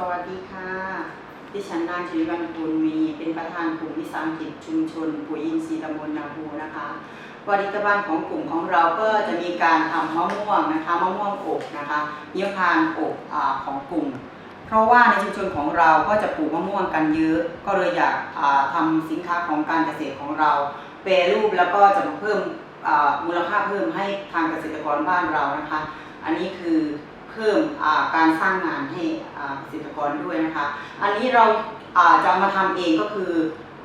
สวัสดีค่ะ ดิฉันนางชีวิวันภูลมี เป็นประธานกลุ่มวิสาหกิจชุมชนปุ๋ยอินทรีย์ตำบลนาภูนะคะผลิตภัณฑ์ของกลุ่มของเราก็จะมีการทำมะม่วงนะคะมะม่วงอบนะคะเยี่ยพานอบอของกลุ่ม เพราะว่าในชุมชนของเราก็จะปลูกมะม่วงกันเยอะ ก็เลยอยากอ่าทำสินค้าของการเกษตรของเราแปรรูปแล้วก็จะมาเพิ่มมูลค่าเพิ่มให้ทางเกษตรกรบ้านเรานะคะ อันนี้คือ เพิ่มการสร้างงานให้เกษตรกรด้วยนะคะ อันนี้เราจะมาทำเองก็คือ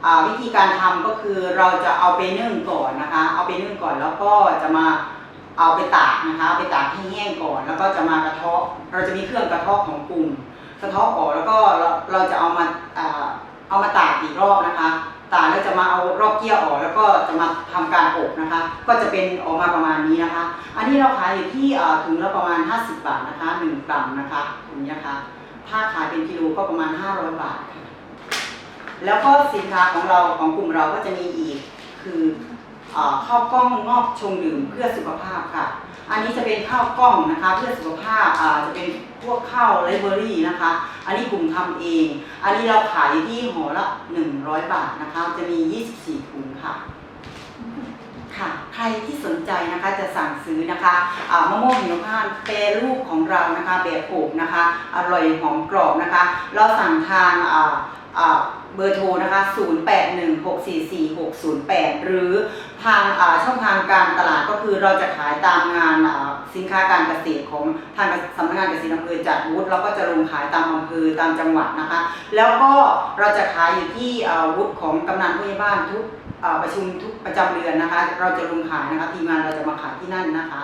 อวิธีการทำก็คือเราจะเอาไปนึ่งก่อนนะคะ เอาไปนึ่งก่อนแล้วก็จะมาเอาไปตากนะคะไปตากให้แห้งก่อน แล้วก็จะมากระเทาะเราจะมีเครื่องกระเทาะของกลุ่มกระเทาะออกแล้วก็เราจะเอามาอ่าเอามาตากอีกรอบนะคะ ตากแล้วจะมาเอารอบเกี้ยวออก แล้วก็จะมาทำการอบนะคะ ก็จะเป็นออกมาประมาณนี้นะคะ อันนี้เราขายอยู่ที่ถุงละประมาณ 50 บาทนะคะ1กรัมนะคะถุงนี้นะคะถ้าขายเป็นกิโลก็ประมาณ 500 บาท แล้วก็สินค้าของเราของกลุ่มเราก็จะมีอีกคือ ข้าวกล้องงอกชงดื่มเพื่อสุขภาพค่ะ อันนี้จะเป็นข้าวกล้องนะคะ เพื่อสุขภาพจะเป็นพวกข้าวไรเบอรี่นะคะ อันนี้กลุ่มทำเอง อันนี้เราขายที่ห่อละ 100 บาทนะคะ จะมี 24 ถุงค่ะค่ะใครที่สนใจนะคะจะสั่งซื้อนะคะอ่ามะม่วงหิมพานต์แปรรูปของเรานะคะแบบอบนะคะ อร่อยหอมกรอบนะคะ เราสั่งทางอ่า เบอร์โทรนะคะ 081644608 หรือทางช่องทางการตลาดก็คือเราจะขายตามงานสินค้าการเกษตรของทางสำนักงานเกษตรอำเภอจัดบูธเราก็จะลงขายตามอำเภอตามจังหวัดนะคะ แล้วก็เราจะขายอยู่ที่วุฒิของกำนันผู้ใหญ่บ้านทุกประชุมทุกประจำเดือนนะคะ เราจะลงขายนะคะทีมงานเราจะมาขายที่นั่นนะคะ